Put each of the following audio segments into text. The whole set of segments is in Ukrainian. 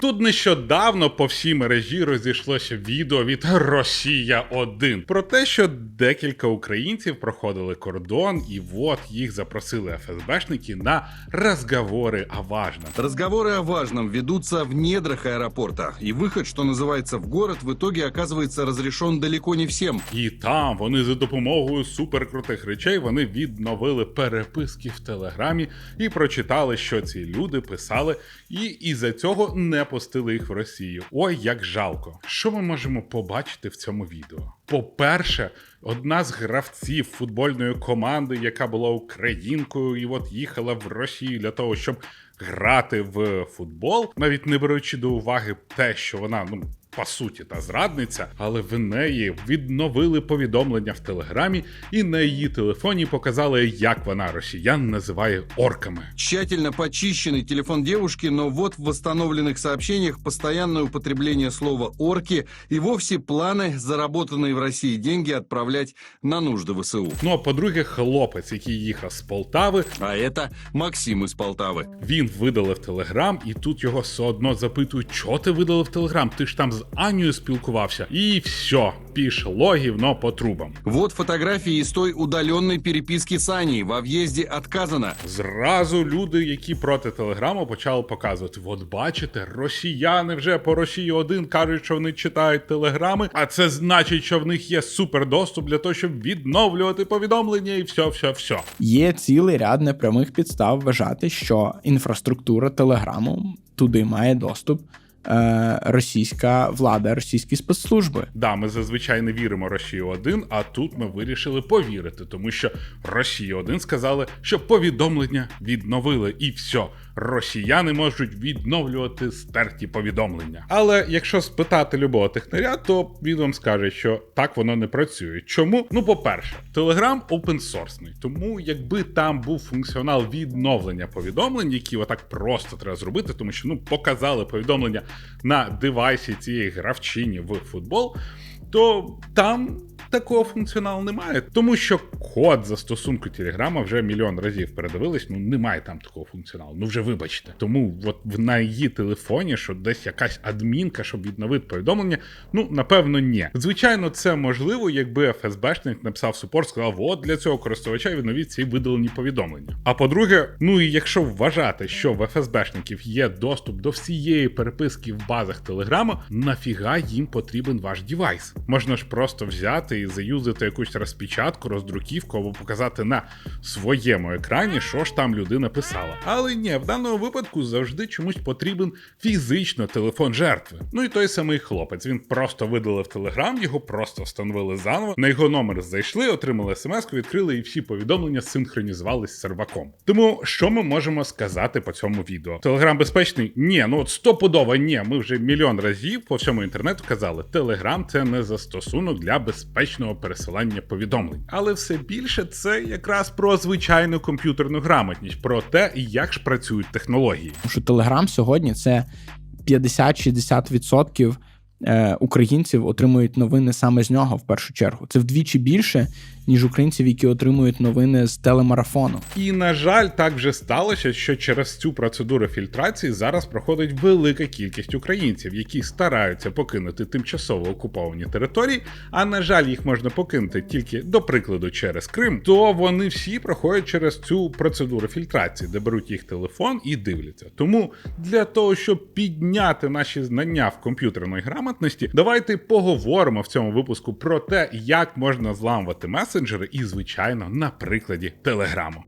Тут нещодавно по всій мережі розійшлося відео від Росія 1 про те, що декілька українців проходили кордон, і от їх запросили ФСБшники на розговори о важном. Разговоры о важном ведутся в недрах аэропорта, и выход, что называется, в город в итоге оказывается разрешен далеко не всем. І там вони за допомогою суперкрутих речей вони відновили переписки в телеграмі і прочитали, що ці люди писали, і із-за цього не пустили їх в Росію. Ой, як жалко. Що ми можемо побачити в цьому відео? По-перше, одна з гравців футбольної команди, яка була українкою, і от їхала в Росію для того, щоб грати в футбол, навіть не беручи до уваги те, що вона ну По суті, та зрадниця, але в неї відновили повідомлення в телеграмі, і на її телефоні показали, як вона росіян називає орками. Тщательно почищенный телефон девушки, но вот в восстановленных сообщениях постоянное употребление слова «орки» и вовсе планы, заработанные в России деньги, отправлять на нужды ВСУ. Ну а по-друге, хлопець, який їхав з Полтави, А это Максим из Полтавы. він видалив телеграм, і тут його все одно запитують, чого ти видалив телеграм? Ти ж там з Анією спілкувався. І все, пішло гівно по трубам. Вот фотографии из той удаленной переписки с Аней. Во въезде отказано. Зразу люди, які проти телеграму, почали показувати: от бачите, росіяни вже по Росії 1 кажуть, що вони читають телеграми, а це значить, що в них є супердоступ для того, щоб відновлювати повідомлення, і все, все, все. Є цілий ряд непрямих підстав вважати, що інфраструктура телеграму туди має доступ е, російська влада, російські спецслужби. Да, ми зазвичай не віримо Росії 1 а тут ми вирішили повірити, тому що Росії 1 сказали, що повідомлення відновили, і все. Росіяни можуть відновлювати стерті повідомлення. Але якщо спитати любого технаря, то він вам скаже, що так воно не працює. Чому? Ну, по-перше, Telegram опенсорсний, тому якби там був функціонал відновлення повідомлень, які отак просто треба зробити, тому що ну показали повідомлення на девайсі цієї гравчині в футбол, то там такого функціоналу немає. Тому що код застосунку Телеграма вже мільйон разів передивились, ну немає там такого функціоналу. Ну вже вибачте. Тому от на її телефоні, що десь якась адмінка, щоб відновити повідомлення, ну напевно, ні. Звичайно, це можливо, якби ФСБшник написав супорт, сказав, от для цього користувача відновіть ці видалені повідомлення. А по-друге, ну і якщо вважати, що в ФСБшників є доступ до всієї переписки в базах Телеграма, нафіга їм потрібен ваш девайс? Можна ж просто взяти і заюзати якусь розпечатку, роздруківку або показати на своєму екрані, що ж там людина писала. Але ні, в даному випадку завжди чомусь потрібен фізично телефон жертви. Ну і той самий хлопець. Він просто видалив телеграм, його просто встановили заново. На його номер зайшли, отримали смс, відкрили і всі повідомлення синхронізувались з серваком. Тому що ми можемо сказати по цьому відео? Телеграм безпечний? Ні, ну от стопудово ні. Ми вже мільйон разів по всьому інтернету казали, Телеграм це не застосунок для безпечного пересилання повідомлень. Але все більше це якраз про звичайну комп'ютерну грамотність, про те, як ж працюють технології. Тому що Телеграм сьогодні це 50-60% е, українців отримують новини саме з нього в першу чергу. Це вдвічі більше, ніж українців, які отримують новини з телемарафону. І на жаль, так вже сталося, що через цю процедуру фільтрації зараз проходить велика кількість українців, які стараються покинути тимчасово окуповані території. А на жаль, їх можна покинути тільки до прикладу через Крим. То вони всі проходять через цю процедуру фільтрації, де беруть їх телефон і дивляться. Тому для того, щоб підняти наші знання в комп'ютерної грамотності, давайте поговоримо в цьому випуску про те, як можна зламувати месенджери, і звичайно на прикладі Телеграму.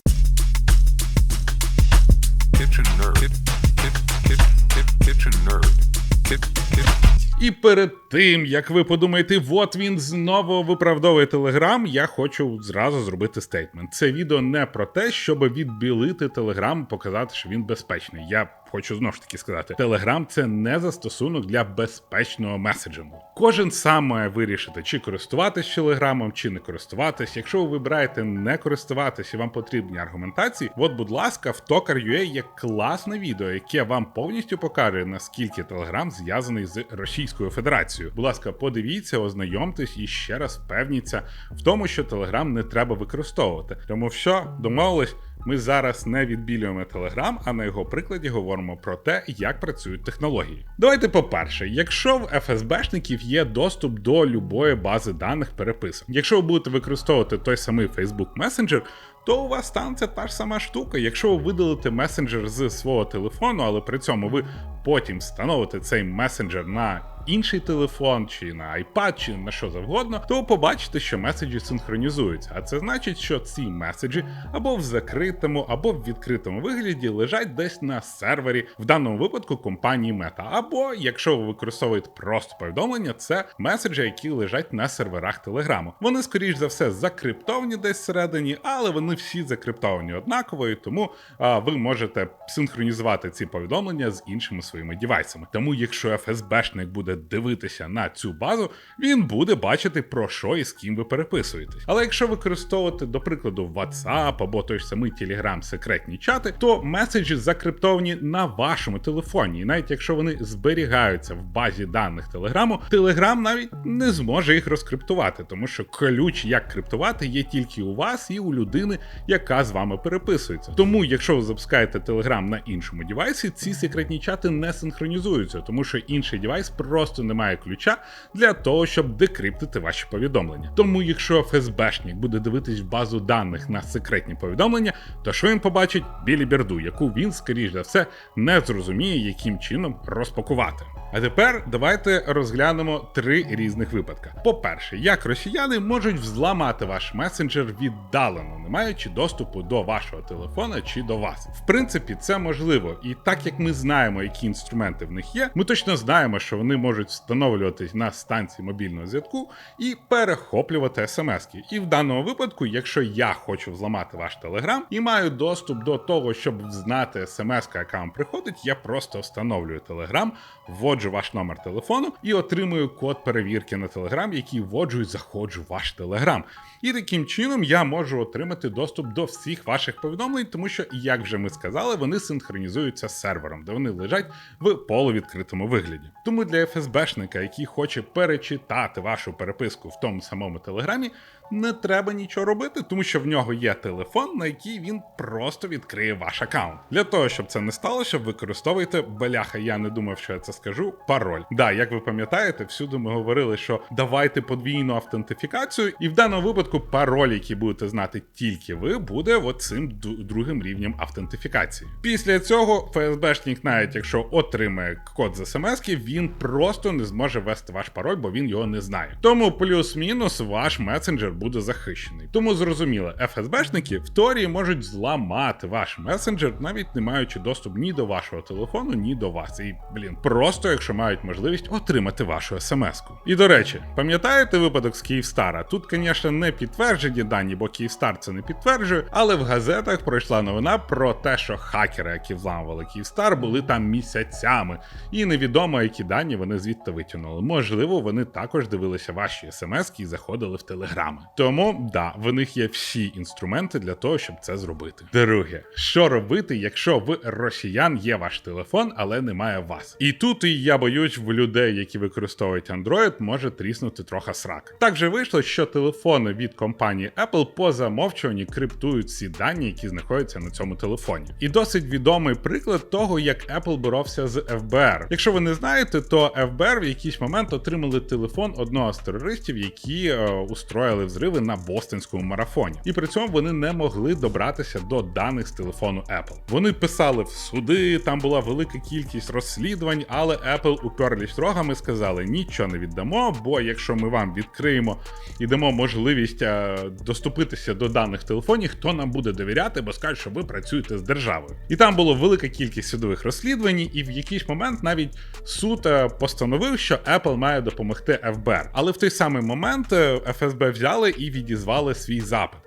І перед тим, як ви подумаєте, от він знову виправдовує Телеграм, я хочу зразу зробити стейтмент. Це відео не про те, щоб відбілити Телеграм, показати, що він безпечний. Я хочу знову ж таки сказати: Телеграм це не застосунок для безпечного меседжингу. Кожен сам має вирішити, чи користуватись Телеграмом, чи не користуватись. Якщо ви вибираєте не користуватись і вам потрібні аргументації, от, будь ласка, в Tokar.ua є класне відео, яке вам повністю покаже, наскільки Телеграм зв'язаний з російською Федерацією. Будь ласка, подивіться, ознайомтесь і ще раз впевніться в тому, що Telegram не треба використовувати. Тому що домовились. Ми зараз не відбілюємо Telegram, а на його прикладі говоримо про те, як працюють технології. Давайте по-перше, якщо в ФСБшників є доступ до любої бази даних переписок, якщо ви будете використовувати той самий Facebook Messenger, то у вас станеться та ж сама штука. Якщо ви видалите месенджер з свого телефону, але при цьому ви потім встановите цей месенджер на інший телефон, чи на iPad, чи на що завгодно, то побачите, що меседжі синхронізуються. А це значить, що ці меседжі або в закритому, або в відкритому вигляді лежать десь на сервері, в даному випадку компанії Meta. Або якщо ви використовуєте просто повідомлення, це меседжі, які лежать на серверах Телеграму. Вони, скоріш за все, закриптовані десь всередині, але вони всі закриптовані однаково, і тому а, ви можете синхронізувати ці повідомлення з іншими своїми дівайсами. Тому, якщо ФСБшник буде дивитися на цю базу, він буде бачити про що і з ким ви переписуєтесь. Але якщо використовувати, до прикладу, WhatsApp або той ж самий Telegram секретні чати, то меседжі закриптовані на вашому телефоні. І навіть якщо вони зберігаються в базі даних Телеграму, Telegram навіть не зможе їх розкриптувати, тому що ключ, як криптувати, є тільки у вас і у людини, яка з вами переписується. Тому, якщо ви запускаєте Telegram на іншому девайсі, ці секретні чати не синхронізуються, тому що інший девайс просто не має ключа для того, щоб декриптити ваші повідомлення. Тому, якщо ФСБшник буде дивитись в базу даних на секретні повідомлення, то що він побачить білі бірду, яку він, скоріш за все, не зрозуміє, яким чином розпакувати. А тепер давайте розглянемо три різних випадки. По-перше, як росіяни можуть взламати ваш месенджер віддалено, не маючи доступу до вашого телефона чи до вас. В принципі, це можливо, і так як ми знаємо, які інструменти в них є, ми точно знаємо, що вони можуть встановлюватись на станції мобільного зв'язку і перехоплювати смски. І в даному випадку, якщо я хочу взламати ваш телеграм і маю доступ до того, щоб знати смс, яка вам приходить, я просто встановлюю телеграм, вводжу ваш номер телефону і отримую код перевірки на телеграм, який вводжу і заходжу в ваш телеграм. І таким чином я можу отримати доступ до всіх ваших повідомлень, тому що, як вже ми сказали, вони синхронізуються з сервером, де вони лежать в полувідкритому вигляді. Тому для ФСБшника, який хоче перечитати вашу переписку в тому самому телеграмі, не треба нічого робити, тому що в нього є телефон, на який він просто відкриє ваш аккаунт. Для того, щоб це не сталося, використовуйте бляха. Я не думав, що я це скажу. Пароль. Да, як ви пам'ятаєте, всюди ми говорили, що давайте подвійну автентифікацію, і в даному випадку пароль, який будете знати тільки ви, буде оцим другим рівнем автентифікації. Після цього ФСБшник, навіть якщо отримає код з смс, він просто не зможе ввести ваш пароль, бо він його не знає. Тому плюс-мінус ваш месенджер буде захищений. Тому зрозуміло, ФСБшники в теорії можуть зламати ваш месенджер, навіть не маючи доступ ні до вашого телефону, ні до вас. І блін, просто якщо мають можливість отримати вашу смс-ку. І до речі, пам'ятаєте випадок з Київстара? Тут, звісно, не підтверджені дані, бо Київстар це не підтверджує, але в газетах пройшла новина про те, що хакери, які вламували Київстар, були там місяцями, і невідомо, які дані вони звідти витягнули. Можливо, вони також дивилися ваші смс і заходили в телеграми. Тому да, в них є всі інструменти для того, щоб це зробити. Друге, що робити, якщо в росіян є ваш телефон, але немає вас? І тут і я боюсь, в людей, які використовують Android, може тріснути трохи срак. Так же вийшло, що телефони від компанії Apple по замовчуванні криптують всі дані, які знаходяться на цьому телефоні. І досить відомий приклад того, як Apple боровся з ФБР. Якщо ви не знаєте, то ФБР в якийсь момент отримали телефон одного з терористів, які е, устроїли взриви на бостонському марафоні. І при цьому вони не могли добратися до даних з телефону Apple. Вони писали в суди, там була велика кількість розслідувань, але Apple уперлись рогами, сказали: нічого не віддамо, бо якщо ми вам відкриємо і дамо можливість е, доступитися до даних телефонів, хто нам буде довіряти, бо скажуть, що ви працюєте з державою. І там було велика кількість судових розслідувань, і в якийсь момент навіть суд е, постановив, що Apple має допомогти ФБР. Але в той самий момент е, ФСБ взяли і відізвали свій запит.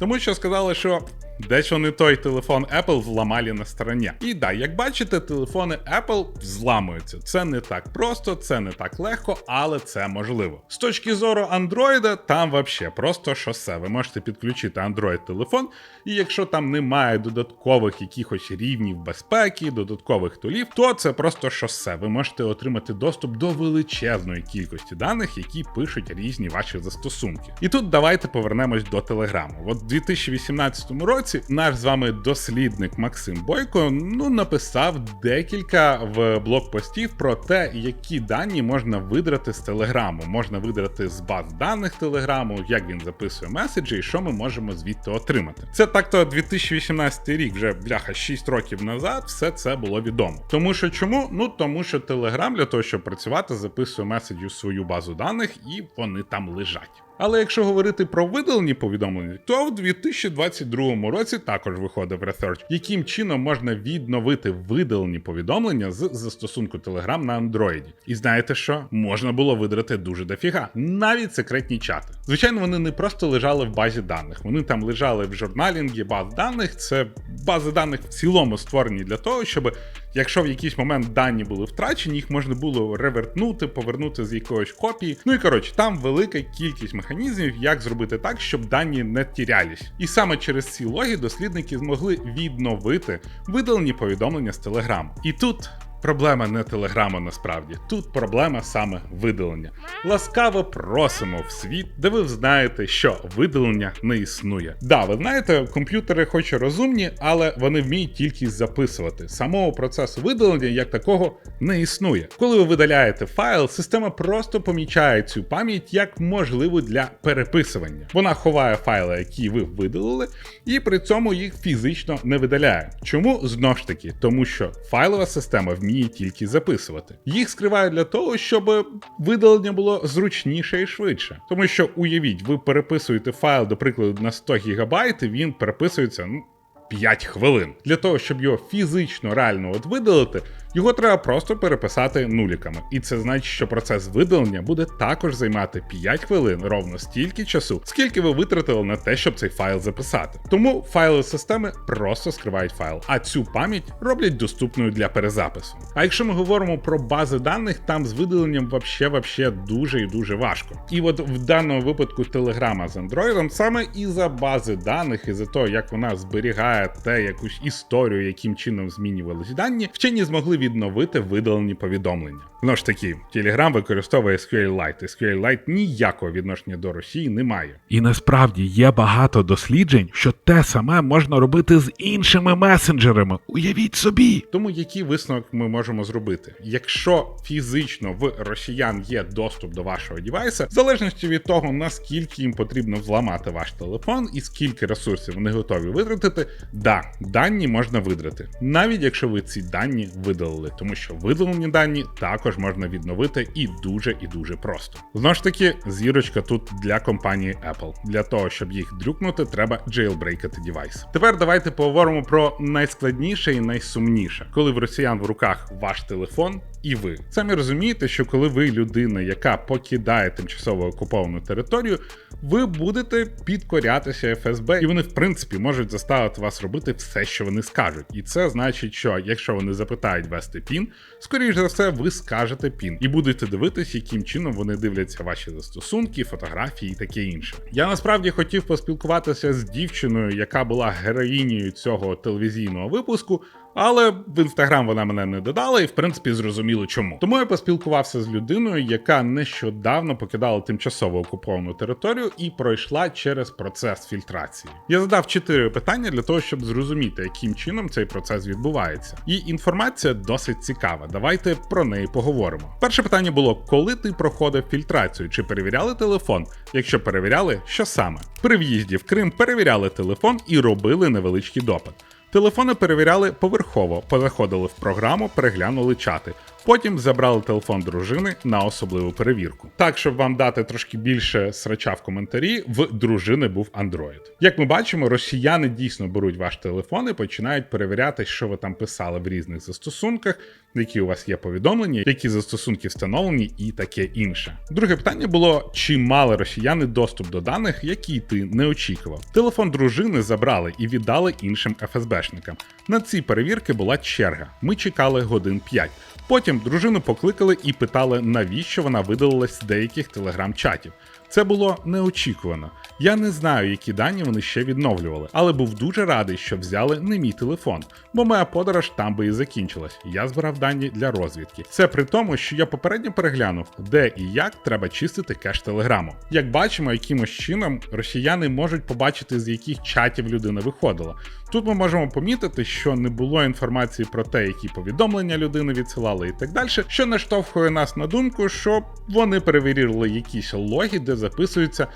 Тому що сказали, що Десь вони той телефон Apple зламали на стороні. І да, як бачите, телефони Apple зламуються. Це не так просто, це не так легко, але це можливо. З точки зору Android, там вообще просто шосе. Ви можете підключити Android телефон, і якщо там немає додаткових якихось рівнів безпеки, додаткових тулів, то це просто шосе. Ви можете отримати доступ до величезної кількості даних, які пишуть різні ваші застосунки. І тут давайте повернемось до Телеграму. От в 2018 році наш з вами дослідник Максим Бойко ну написав декілька в блокпостів про те, які дані можна видрати з Телеграму. Можна видрати з баз даних Телеграму, як він записує меседжі, і що ми можемо звідти отримати. Це так-то 2018 рік, вже бляха 6 років назад, все це було відомо. Тому що чому? Ну тому що Telegram для того, щоб працювати, записує меседжі в свою базу даних, і вони там лежать. Але якщо говорити про видалені повідомлення, то в 2022 році також виходив ресерч, яким чином можна відновити видалені повідомлення з застосунку Telegram на Android. І знаєте що? Можна було видрати дуже дофіга, навіть секретні чати. Звичайно, вони не просто лежали в базі даних, вони там лежали в журналінгі баз даних. Це бази даних в цілому створені для того, щоб якщо в якийсь момент дані були втрачені, їх можна було ревертнути, повернути з якоїсь копії. Ну і коротше, там велика кількість механізмів, як зробити так, щоб дані не тірялись. І саме через ці логи дослідники змогли відновити видалені повідомлення з Telegram. І тут. Проблема не телеграма насправді. Тут проблема саме видалення. Ласкаво просимо в світ, де ви знаєте, що видалення не існує. Да, ви знаєте, комп'ютери хоч і розумні, але вони вміють тільки записувати. Самого процесу видалення як такого не існує. Коли ви видаляєте файл, система просто помічає цю пам'ять як можливу для переписування. Вона ховає файли, які ви видалили, і при цьому їх фізично не видаляє. Чому знову ж таки? Тому що файлова система вміє тільки записувати. Їх скривають для того, щоб видалення було зручніше і швидше. Тому що уявіть, ви переписуєте файл, до прикладу, на 100 ГБ, і він переписується ну, 5 хвилин. Для того, щоб його фізично реально от видалити, його треба просто переписати нуліками. І це значить, що процес видалення буде також займати 5 хвилин ровно стільки часу, скільки ви витратили на те, щоб цей файл записати. Тому файли системи просто скривають файл, а цю пам'ять роблять доступною для перезапису. А якщо ми говоримо про бази даних, там з видаленням вообще вообще дуже і дуже важко. І от в даному випадку телеграма з Android саме і за бази даних, і за те, як вона зберігає те якусь історію, яким чином змінювались дані, вчені змогли відновити видалені повідомлення. Знову ж таки, Telegram використовує SQLite, SQLite ніякого відношення до Росії не має. І насправді є багато досліджень, що те саме можна робити з іншими месенджерами. Уявіть собі. Тому який висновок ми можемо зробити? Якщо фізично в росіян є доступ до вашого девайса, в залежності від того, наскільки їм потрібно взламати ваш телефон і скільки ресурсів вони готові витратити, да, дані можна видрати, навіть якщо ви ці дані видалили, тому що видалені дані також можна відновити і дуже і дуже просто. Знову ж таки, зірочка тут для компанії Apple. Для того, щоб їх дрюкнути, треба джейлбрейкати девайс. Тепер давайте поговоримо про найскладніше і найсумніше, коли в росіян в руках ваш телефон і ви. Самі розумієте, що коли ви людина, яка покидає тимчасово окуповану територію, ви будете підкорятися ФСБ, і вони, в принципі, можуть заставити вас робити все, що вони скажуть. І це значить, що якщо вони запитають ввести пін, скоріш за все, ви скажете пін і будете дивитись, яким чином вони дивляться ваші застосунки, фотографії і таке інше. Я насправді хотів поспілкуватися з дівчиною, яка була героїнею цього телевізійного випуску. Але в інстаграм вона мене не додала, і в принципі зрозуміло чому. Тому я поспілкувався з людиною, яка нещодавно покидала тимчасово окуповану територію і пройшла через процес фільтрації. Я задав чотири питання для того, щоб зрозуміти, яким чином цей процес відбувається. І інформація досить цікава. Давайте про неї поговоримо. Перше питання було: коли ти проходив фільтрацію, чи перевіряли телефон? Якщо перевіряли, що саме? При в'їзді в Крим перевіряли телефон і робили невеличкий допит. Телефони перевіряли поверхово, позаходили в програму, переглянули чати. Потім забрали телефон дружини на особливу перевірку. Так, щоб вам дати трошки більше срача в коментарі, в дружини був Android. Як ми бачимо, росіяни дійсно беруть ваш телефон і починають перевіряти, що ви там писали в різних застосунках, які у вас є повідомлення, які застосунки встановлені і таке інше. Друге питання було: чи мали росіяни доступ до даних, які ти не очікував? Телефон дружини забрали і віддали іншим ФСБшникам. На ці перевірки була черга. Ми чекали годин 5. Потім дружину покликали і питали, навіщо вона видалилась з деяких телеграм-чатів. Це було неочікувано. Я не знаю, які дані вони ще відновлювали, але був дуже радий, що взяли не мій телефон, бо моя подорож там би і закінчилась. Я збирав дані для розвідки. Це при тому, що я попередньо переглянув, де і як треба чистити кеш телеграму. Як бачимо, якимось чином росіяни можуть побачити, з яких чатів людина виходила. Тут ми можемо помітити, що не було інформації про те, які повідомлення людини відсилали і так далі, що наштовхує нас на думку, що вони перевірили якісь логи, де записується,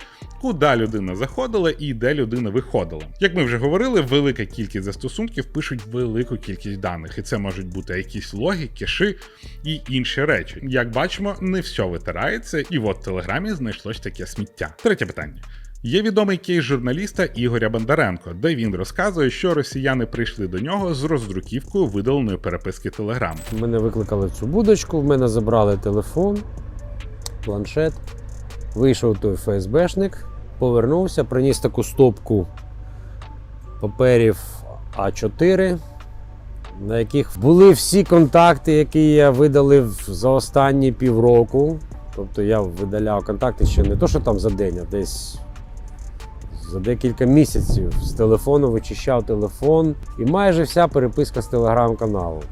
куди людина заходила і де людина виходила. Як ми вже говорили, велика кількість застосунків пишуть велику кількість даних, і це можуть бути якісь логи, кеши і інші речі. Як бачимо, не все витирається, і от в Телеграмі знайшлось таке сміття. Третє питання. Є відомий кейс журналіста Ігоря Бондаренко, де він розказує, що росіяни прийшли до нього з роздруківкою видаленої переписки Телеграму. Мене викликали в цю будочку, в мене забрали телефон, планшет. Вийшов той ФСБшник, повернувся, приніс таку стопку паперів А4, на яких були всі контакти, які я видалив за останні півроку. Тобто я видаляв контакти ще не то, що там за день, а десь за декілька місяців з телефону вичищав телефон і майже вся переписка з телеграм-каналу.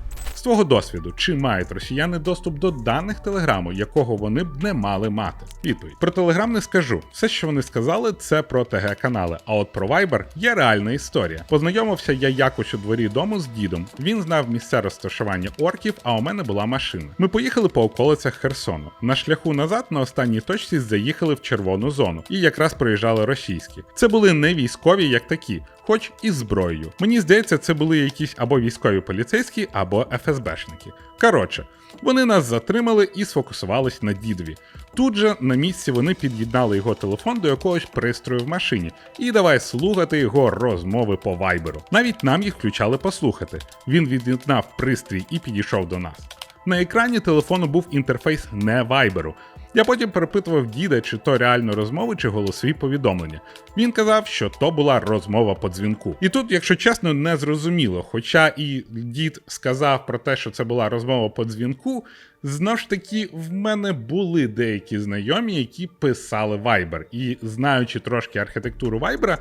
Твого досвіду, чи мають росіяни доступ до даних Телеграму, якого вони б не мали мати? Відповідь про Телеграм не скажу. Все, що вони сказали, це про ТГ канали. А от про Viber є реальна історія. Познайомився я якось у дворі дому з дідом. Він знав місце розташування орків, а у мене була машина. Ми поїхали по околицях Херсону. На шляху назад на останній точці заїхали в червону зону і якраз проїжджали російські. Це були не військові, як такі. Хоч і зброєю. Мені здається, це були якісь або військові поліцейські, або ФСБшники. Коротше, вони нас затримали і сфокусувались на дідові. Тут же на місці вони під'єднали його телефон до якогось пристрою в машині і давай слухати його розмови по вайберу. Навіть нам їх включали послухати. Він від'єднав пристрій і підійшов до нас. На екрані телефону був інтерфейс не вайберу. Я потім перепитував діда, чи то реально розмови, чи голосові повідомлення. Він казав, що то була розмова по дзвінку. І тут, якщо чесно, не зрозуміло. Хоча і дід сказав про те, що це була розмова по дзвінку, знову ж таки, в мене були деякі знайомі, які писали Viber. І знаючи трошки архітектуру Viber,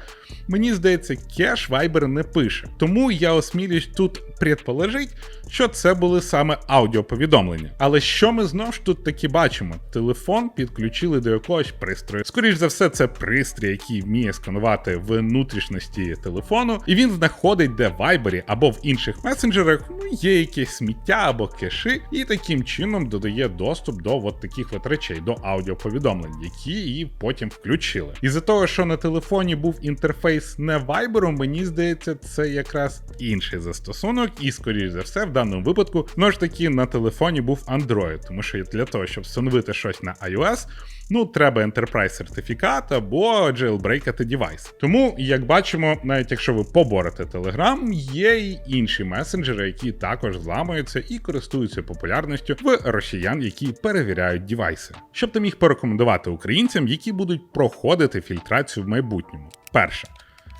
мені здається, кеш Viber не пише. Тому я осмілюсь тут предположить, що це були саме аудіоповідомлення. Але що ми знову ж тут таки бачимо? Телефон підключили до якогось пристрою. Скоріш за все, це пристрій, який вміє сканувати внутрішності телефону, і він знаходить, де в Viber або в інших месенджерах ну, є якесь сміття або кеши, і таким чином додає доступ до от таких от речей, до аудіоповідомлень, які її потім включили. І за того, що на телефоні був інтерфейс не Viber, мені здається, це якраз інший застосунок, і скоріш за все, в даному випадку, ну ж таки на телефоні був Android, тому що для того, щоб встановити щось на iOS, ну треба Enterprise сертифікат або джейлбрейкати девайс. Тому, як бачимо, навіть якщо ви поборете Telegram, є й інші месенджери, які також зламуються і користуються популярністю в росіян, які перевіряють девайси. Щоб ти міг порекомендувати українцям, які будуть проходити фільтрацію в майбутньому. Перше.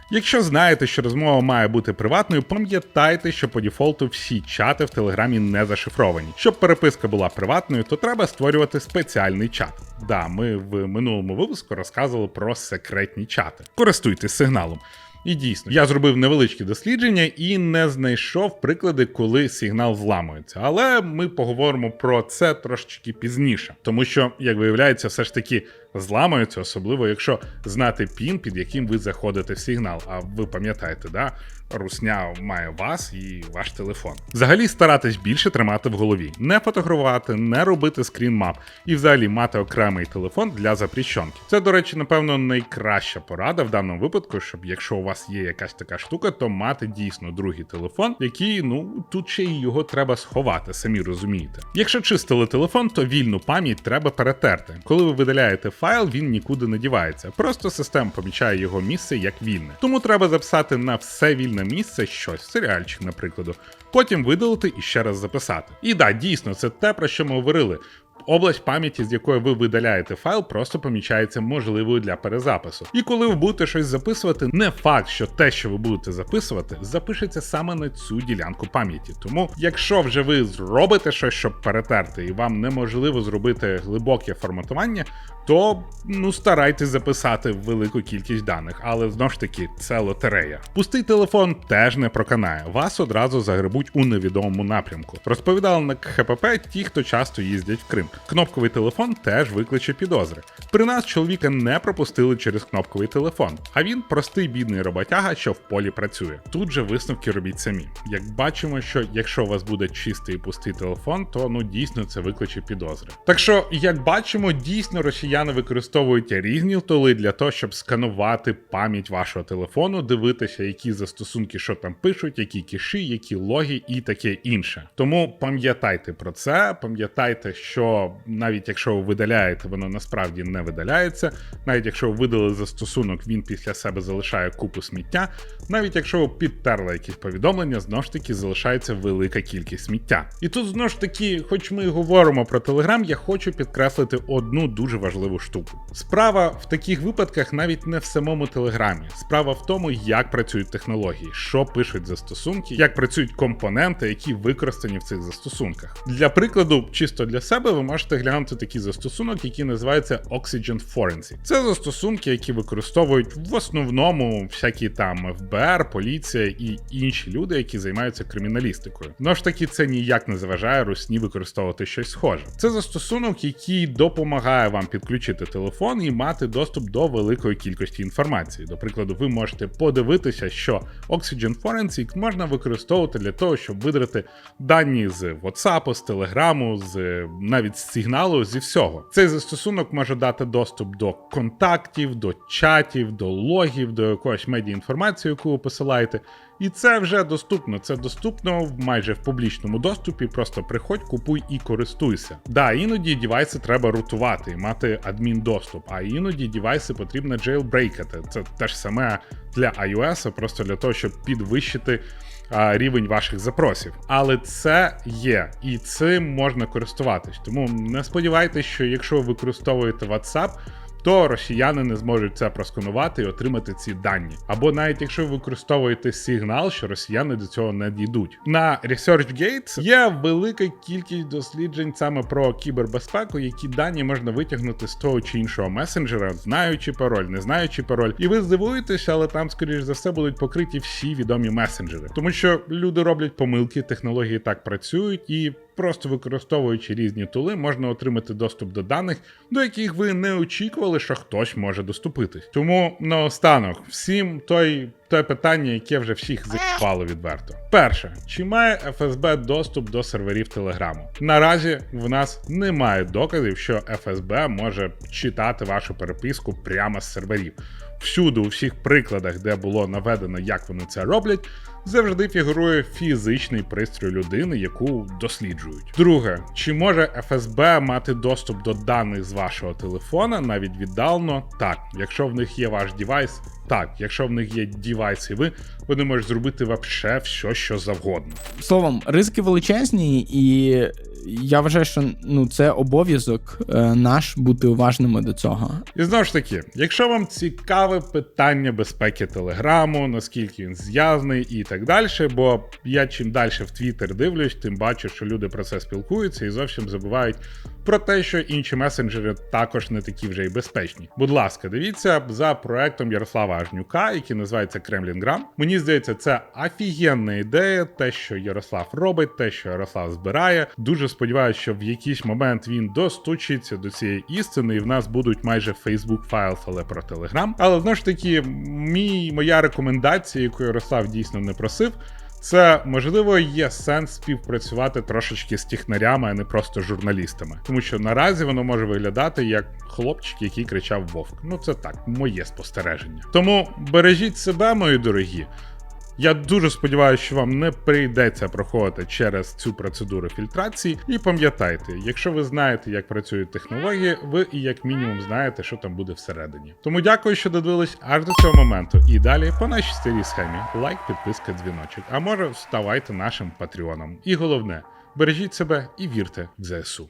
Якщо знаєте, що розмова має бути приватною, пам'ятайте, що по дефолту всі чати в Телеграмі не зашифровані. Щоб переписка була приватною, то треба створювати спеціальний чат. Да, ми в минулому випуску розказували про секретні чати. Користуйтесь сигналом. І дійсно, я зробив невеличкі дослідження і не знайшов приклади, коли сигнал зламується. Але ми поговоримо про це трошечки пізніше, тому що, як виявляється, все ж таки зламаються, особливо якщо знати пін, під яким ви заходите в сигнал. А ви пам'ятаєте, да? Русня має вас і ваш телефон. Взагалі старатись більше тримати в голові, не фотографувати, не робити скрін-мап і взагалі мати окремий телефон для запрещенки. Це, до речі, напевно, найкраща порада в даному випадку, щоб якщо у вас є якась така штука, то мати дійсно другий телефон, який, ну тут ще й його треба сховати, самі розумієте. Якщо чистили телефон, то вільну пам'ять треба перетерти. Коли ви видаляєте файл, він нікуди не дівається. Просто система помічає його місце як вільне. Тому треба записати на все вільне місце щось, серіальчик, наприклад. Потім видалити і ще раз записати. І да, дійсно, це те, про що ми говорили. Область пам'яті, з якої ви видаляєте файл, просто помічається можливою для перезапису. І коли ви будете щось записувати, не факт, що те, що ви будете записувати, запишеться саме на цю ділянку пам'яті. Тому, якщо вже ви зробите щось, щоб перетерти, і вам неможливо зробити глибоке форматування, то ну старайтесь записати велику кількість даних, але знову ж таки це лотерея. Пустий телефон теж не проканає. Вас одразу загребуть у невідомому напрямку. Розповідали на КХПП ті, хто часто їздять в Крим. Кнопковий телефон теж викличе підозри. При нас чоловіка не пропустили через кнопковий телефон, а він простий бідний роботяга, що в полі працює. Тут же висновки робіть самі. Як бачимо, що якщо у вас буде чистий і пустий телефон, то ну дійсно це викличе підозри. Так що, як бачимо, дійсно росіяни використовують різні тули для того, щоб сканувати пам'ять вашого телефону, дивитися, які застосунки що там пишуть, які кіші, які логи і таке інше. Тому пам'ятайте про це, пам'ятайте, що навіть якщо ви видаляєте, воно насправді не видаляється. Навіть якщо ви видали застосунок, він після себе залишає купу сміття. Навіть якщо ви підтерли якісь повідомлення, знову ж таки залишається велика кількість сміття. І тут знову ж таки, хоч ми і говоримо про Телеграм, я хочу підкреслити одну дуже важливу штуку. Справа в таких випадках навіть не в самому Телеграмі. Справа в тому, як працюють технології, що пишуть застосунки, як працюють компоненти, які використані в цих застосунках. Для прикладу, чисто для себе, ви можете глянути такий застосунок, який називається Oxygen Forensic. Це застосунки, які використовують в основному всякі там ФБР, поліція і інші люди, які займаються криміналістикою. Ну ж таки, це ніяк не заважає русні використовувати щось схоже. Це застосунок, який допомагає вам підключити телефон і мати доступ до великої кількості інформації. До прикладу, ви можете подивитися, що Oxygen Forensic можна використовувати для того, щоб видрати дані з WhatsApp, з Telegram, з навіть з сигналу, зі всього. Цей застосунок може дати доступ до контактів, до чатів, до логів, до якоїсь медіаінформації, яку ви посилаєте. І це вже доступно. Це доступно майже в публічному доступі. Просто приходь, купуй і користуйся. Да, іноді дівайси треба рутувати і мати адмін-доступ, а іноді дівайси потрібно джейлбрейкати. Це те ж саме для iOS, просто для того, щоб підвищити рівень ваших запросів. Але це є, і цим можна користуватись. Тому не сподівайтеся, що якщо ви використовуєте WhatsApp, то росіяни не зможуть це просканувати і отримати ці дані. Або навіть якщо ви використовуєте сигнал, що росіяни до цього не дійдуть. На ResearchGate є велика кількість досліджень саме про кібербезпеку, які дані можна витягнути з того чи іншого месенджера, знаючи пароль, не знаючи пароль. І ви здивуєтеся, але там, скоріш за все, будуть покриті всі відомі месенджери, тому що люди роблять помилки, технології так працюють і. Просто використовуючи різні тули, можна отримати доступ до даних, до яких ви не очікували, що хтось може доступитись. Тому наостанок, всім той, той питання, яке вже всіх закипало відверто. Перше, чи має ФСБ доступ до серверів Телеграму? Наразі в нас немає доказів, що ФСБ може читати вашу переписку прямо з серверів. Всюди, у всіх прикладах, де було наведено, як вони це роблять, завжди фігурує фізичний пристрій людини, яку досліджують. Друге, чи може ФСБ мати доступ до даних з вашого телефона навіть віддалено? Так, якщо в них є ваш девайс, так, якщо в них є девайс і ви, вони можуть зробити вообще все, що завгодно. Словом, ризики величезні, і я вважаю, що ну це обов'язок е, наш бути уважними до цього. І знову ж таки, якщо вам цікаве питання безпеки Телеграму, наскільки він зв'язаний і так далі, бо я чим далі в Твіттер дивлюсь, тим бачу, що люди про це спілкуються і зовсім забувають про те, що інші месенджери також не такі вже й безпечні. Будь ласка, дивіться за проектом Ярослава Ажнюка, який називається Кремлінграм. Мені здається, це офігенна ідея, те, що Ярослав робить, те, що Ярослав збирає, дуже сподіваюся, що в якийсь момент він достучиться до цієї істини, і в нас будуть майже Facebook Files, але про Telegram. Але знову ж таки, мій моя рекомендація, яку Ярослав дійсно не просив. Це можливо є сенс співпрацювати трошечки з технарями, а не просто журналістами, тому що наразі воно може виглядати як хлопчик, який кричав вовк. Ну це так, моє спостереження. Тому бережіть себе, мої дорогі. Я дуже сподіваюся, що вам не прийдеться проходити через цю процедуру фільтрації. І пам'ятайте, якщо ви знаєте, як працюють технології, ви і як мінімум знаєте, що там буде всередині. Тому дякую, що додивились аж до цього моменту. І далі по нашій старій схемі лайк, підписка, дзвіночок. А може, ставайте нашим патреоном. І головне, бережіть себе і вірте в ЗСУ.